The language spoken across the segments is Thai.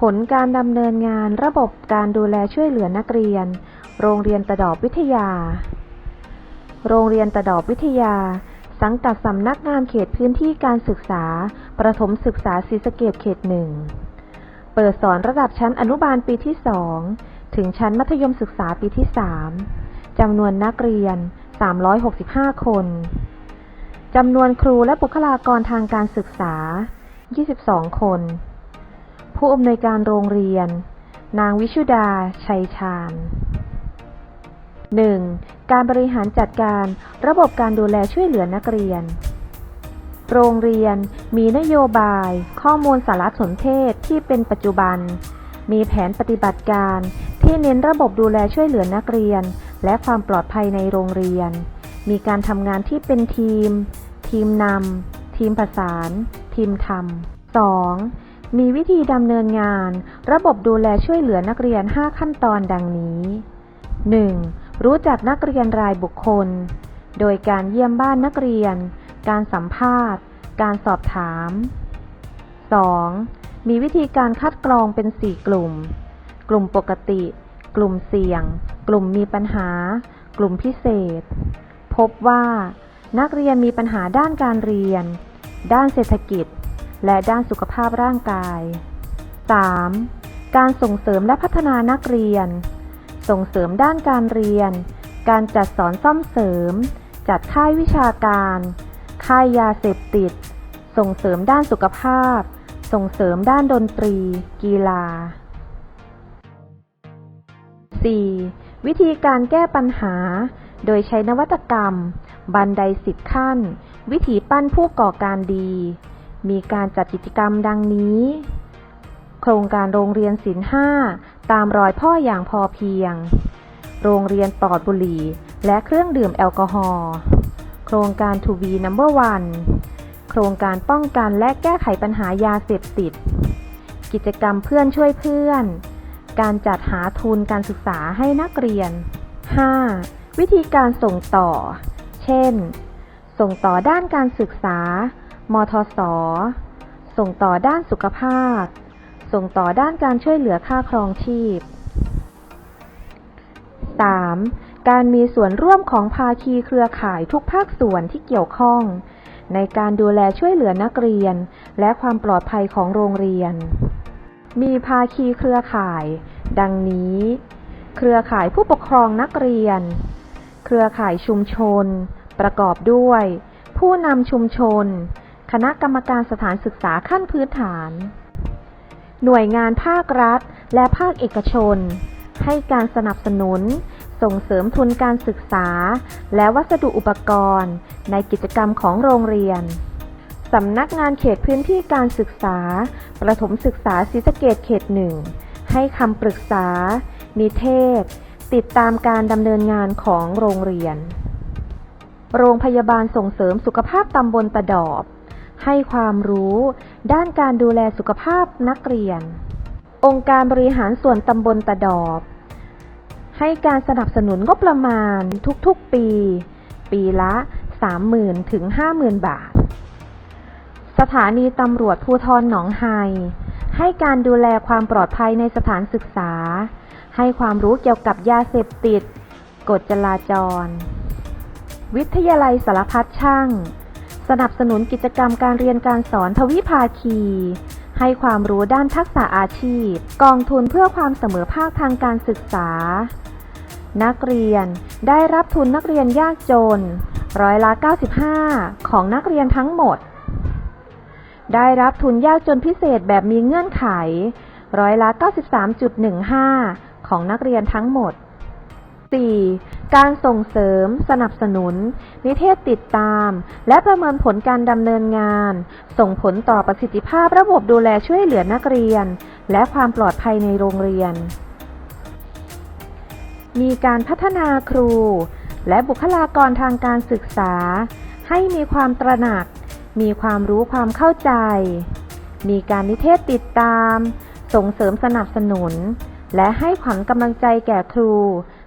ผลการดำเนินงานระบบการดูแลช่วยเหลือนักเรียน โรงเรียนตะดอบวิทยา โรงเรียนตะดอบวิทยา สังกัดสำนักงานเขตพื้นที่การศึกษา ประถมศึกษาศรีสะเกดเขตหนึ่ง เปิดสอนระดับชั้นอนุบาลปีที่2ถึงชั้นมัธยมศึกษาปีที่3จำนวนนักเรียน 365 คน จำนวนครูและบุคลากรทางการศึกษา 22 คน ผู้อำนวยการโรงเรียน นางวิชุดา ชัยชาญ 1. การบริหารจัดการระบบการดูแลช่วยเหลือนักเรียน โรงเรียนมีนโยบาย ข้อมูลสารสนเทศที่เป็นปัจจุบัน มีแผนปฏิบัติการที่เน้นระบบดูแลช่วยเหลือนักเรียน และความปลอดภัยในโรงเรียน มีการทำงานที่เป็นทีม ทีมนำทีมประสาน ทีมทำ 2. มีวิธีดำเนินงาน ระบบดูแลช่วยเหลือนักเรียน 5 ขั้นตอนดังนี้ 1. รู้จักนักเรียนรายบุคคล โดยการเยี่ยมบ้านนักเรียน การสัมภาษณ์ การสอบถาม 2. มีวิธีการคัดกรองเป็น 4 กลุ่ม กลุ่มปกติ กลุ่มเสี่ยง กลุ่มมีปัญหา กลุ่มพิเศษ พบว่า นักเรียนมีปัญหาด้านการเรียน ด้านเศรษฐกิจ และด้านสุขภาพร่างกาย 3. การส่งเสริมและพัฒนานักเรียน ส่งเสริมด้านการเรียน การจัดสอนซ่อมเสริม จัดค่ายวิชาการ ค่ายยาเสพติด ส่งเสริมด้านสุขภาพ ส่งเสริมด้านดนตรี กีฬา 4. วิธีการแก้ปัญหา โดยใช้นวัตกรรม บันไดสิบขั้น วิถีปั้นผู้ก่อการดี มีการจัดกิจกรรมดังนี้ โครงการโรงเรียนศิลป์ห้าตามรอยพ่ออย่างพอเพียง โรงเรียนปลอดบุหรี่ และเครื่องดื่มแอลกอฮอล์ โครงการทูบีนัมเบอร์วันโครงการป้องกันและแก้ไขปัญหายาเสพติด กิจกรรมเพื่อนช่วยเพื่อน การจัดหาทุนการศึกษาให้นักเรียน 5. วิธีการส่งต่อ เช่น ส่งต่อด้านการศึกษา มทศส่งต่อด้านสุขภาพ ส่งต่อด้านการช่วยเหลือค่าครองชีพ 3. การมีส่วนร่วมของภาคีเครือข่ายทุกภาคส่วนที่เกี่ยวข้อง ในการดูแลช่วยเหลือนักเรียน และความปลอดภัยของโรงเรียน มีภาคีเครือข่าย ดังนี้ เครือข่ายผู้ปกครองนักเรียน เครือข่ายชุมชน ประกอบด้วย ผู้นำชุมชน คณะกรรมการสถานศึกษาขั้นพื้นฐาน หน่วยงานภาครัฐ และภาคเอกชน ให้การสนับสนุน ส่งเสริมทุนการศึกษา และวัสดุอุปกรณ์ ในกิจกรรมของโรงเรียน สำนักงานเขตพื้นที่การศึกษา ประถมศึกษาศรีสะเกดเขตหนึ่ง ให้คำปรึกษา นิเทศ ติดตามการดำเนินงานของโรงเรียน โรงพยาบาลส่งเสริมสุขภาพตำบลตะดอบ ให้ความรู้ด้านการดูแลสุขภาพนักเรียน องค์การบริหารส่วนตำบลตะดอบ ให้การสนับสนุนงบประมาณทุกๆปี ปีละ 30,000 ถึง 50,000 บาท สถานีตำรวจภูทรหนองไฮให้การดูแลความปลอดภัยในสถานศึกษา ให้ความรู้เกี่ยวกับยาเสพติด กฎจราจร วิทยาลัยสารพัดช่าง สนับสนุนกิจกรรมการเรียนการสอนทวิภาคี ให้ความรู้ด้านทักษะอาชีพ กองทุนเพื่อความเสมอภาคทางการศึกษา นักเรียนได้รับทุนนักเรียนยากจน ร้อยละ 95 ของนักเรียนทั้งหมด ได้รับทุนยากจนพิเศษแบบมีเงื่อนไข ร้อยละ 93.15 ของนักเรียนทั้งหมด 4. การส่งเสริม สนับสนุน นิเทศติดตาม และประเมินผลการดำเนินงาน ส่งผลต่อประสิทธิภาพระบบดูแลช่วยเหลือนักเรียน และความปลอดภัยในโรงเรียน มีการพัฒนาครู และบุคลากรทางการศึกษา ให้มีความตระหนัก มีความรู้ความเข้าใจ มีการนิเทศติดตาม ส่งเสริมสนับสนุน และให้ขวัญกำลังใจแก่ครู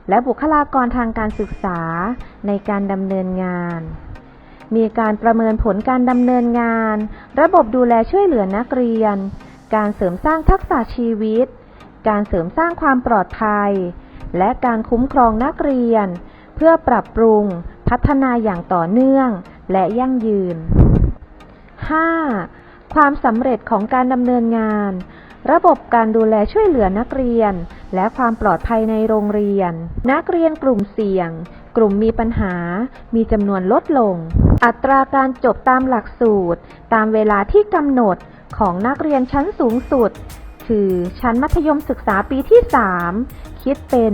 และบุคลากรทางการศึกษาในการดำเนินงาน มีการประเมินผลการดำเนินงาน ระบบดูแลช่วยเหลือนักเรียน การเสริมสร้างทักษะชีวิต การเสริมสร้างความปลอดภัย และการคุ้มครองนักเรียน เพื่อปรับปรุง พัฒนาอย่างต่อเนื่องและยั่งยืน 5. ความสำเร็จของการดำเนินงาน ระบบการดูแลช่วยเหลือนักเรียน และความปลอดภัยในโรงเรียน นักเรียนกลุ่มเสี่ยง กลุ่มมีปัญหา มีจำนวนลดลง อัตราการจบตามหลักสูตร ตามเวลาที่กำหนดของนักเรียนชั้นสูงสุด คือชั้นมัธยมศึกษาปีที่ 3 คิดเป็น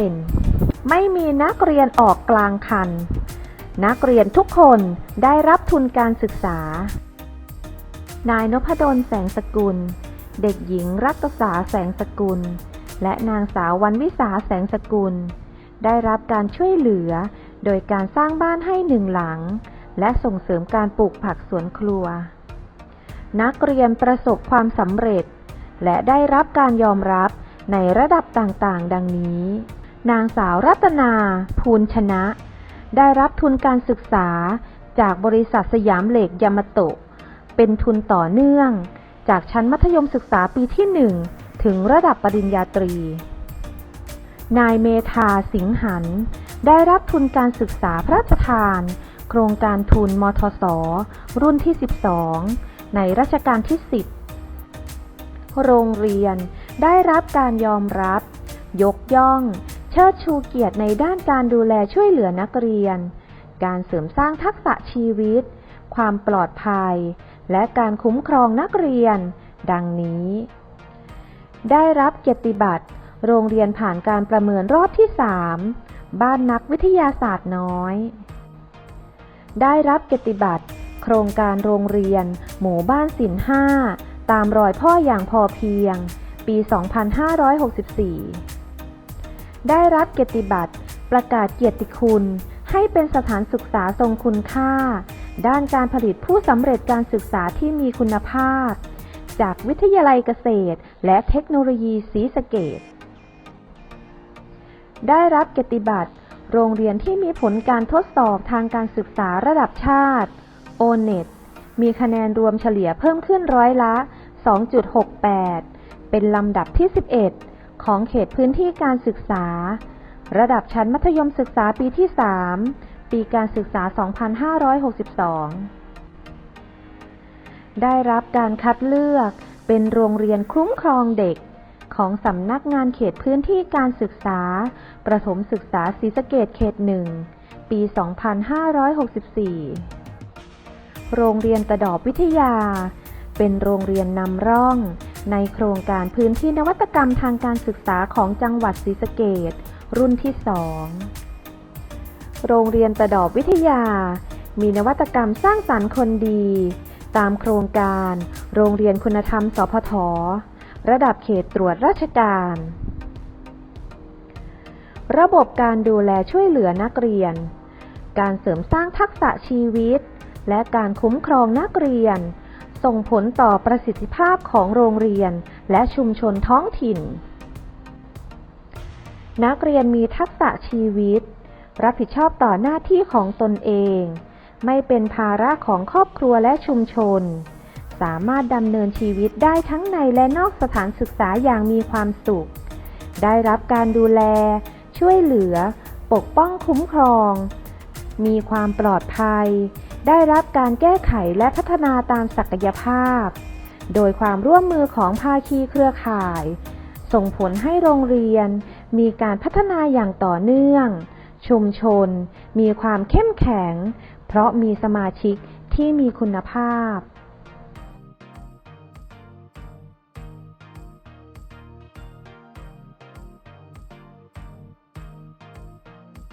100%ไม่มีนักเรียนออกกลางคัน นักเรียนทุกคนได้รับทุนการศึกษา นายนพดลแสงสกุล เด็กหญิงรัตษาแสงสกุล และนางสาววันวิสาแสงสกุล ได้รับการช่วยเหลือ โดยการสร้างบ้านให้หนึ่งหลัง และส่งเสริมการปลูกผักสวนครัว นักเรียนประสบความสำเร็จ และได้รับการยอมรับในระดับต่างๆ ดังนี้ นางสาวรัตนา ภูลชนะ ได้รับทุนการศึกษาจากบริษัทสยามเหล็กยามาโตะ เป็นทุนต่อเนื่อง จากชั้นมัธยมศึกษาปีที่ 1 ถึงระดับปริญญาตรี นายเมธาสิงหัน ได้รับทุนการศึกษาพระราชทาน โครงการทุนมทศ รุ่นที่ 12 ในรัชกาลที่ 10 โรงเรียนได้รับการยอมรับ ยกย่อง เชิดชูเกียรติในด้านการดูแลช่วยเหลือนักเรียน การเสริมสร้างทักษะชีวิต ความปลอดภัย และการคุ้มครองนักเรียน ดังนี้ ได้รับเกียรติบัตร โรงเรียนผ่านการประเมินรอบที่ 3 บ้านนักวิทยาศาสตร์น้อย ได้รับเกียรติบัตร โครงการโรงเรียน หมู่บ้านศิลป์5ตามรอยพ่ออย่างพอเพียง ปี 2564 ได้รับเกียรติบัตร ประกาศเกียรติคุณ ให้เป็นสถานศึกษาทรงคุณค่า ด้านการผลิตผู้สำเร็จการศึกษาที่มีคุณภาพ จากวิทยาลัยเกษตร และเทคโนโลยีศรีสะเกษได้รับเกียรติบัตร โรงเรียนที่มีผลการทดสอบทางการศึกษาระดับชาติ o n e t มีคะแนนรวมเฉลี่ยเพิ่มขึ้นร้อยละ 2.68 เป็นลำดับที่ 11 ของเขตพื้นที่การศึกษา ระดับชั้นมัธยมศึกษาปีที่ 3 ปีการศึกษา 2562 ได้รับการคัดเลือกเป็นโรงเรียนคุ้มครองเด็กของสำนักงานเขตพื้นที่การศึกษา ประถมศึกษาศรีสะเกดเขตหนึ่ง ปี 2564 โรงเรียนตะดอบวิทยา เป็นโรงเรียนนำร่อง ในโครงการพื้นที่นวัตกรรมทางการศึกษาของจังหวัดศรีสะเกดรุ่นที่2 โรงเรียนตะดอบวิทยา มีนวัตกรรมสร้างสรรค์คนดี ตามโครงการ โรงเรียนคุณธรรม สพท ระดับเขตตรวจราชการ ระบบการดูแลช่วยเหลือนักเรียน การเสริมสร้างทักษะชีวิต และการคุ้มครองนักเรียน ส่งผลต่อประสิทธิภาพของโรงเรียนและชุมชนท้องถิ่น นักเรียนมีทักษะชีวิต รับผิดชอบต่อหน้าที่ของตนเอง ไม่เป็นภาระของครอบครัวและชุมชน สามารถดำเนินชีวิตได้ทั้งในและนอกสถานศึกษาอย่างมีความสุข ได้รับการดูแล ช่วยเหลือ ปกป้องคุ้มครอง มีความปลอดภัย ได้รับการแก้ไขและพัฒนาตามศักยภาพ โดยความร่วมมือของภาคีเครือข่าย ส่งผลให้โรงเรียนมีการพัฒนาอย่างต่อเนื่อง ชุมชนมีความเข้มแข็ง เพราะมีสมาชิกที่มีคุณภาพ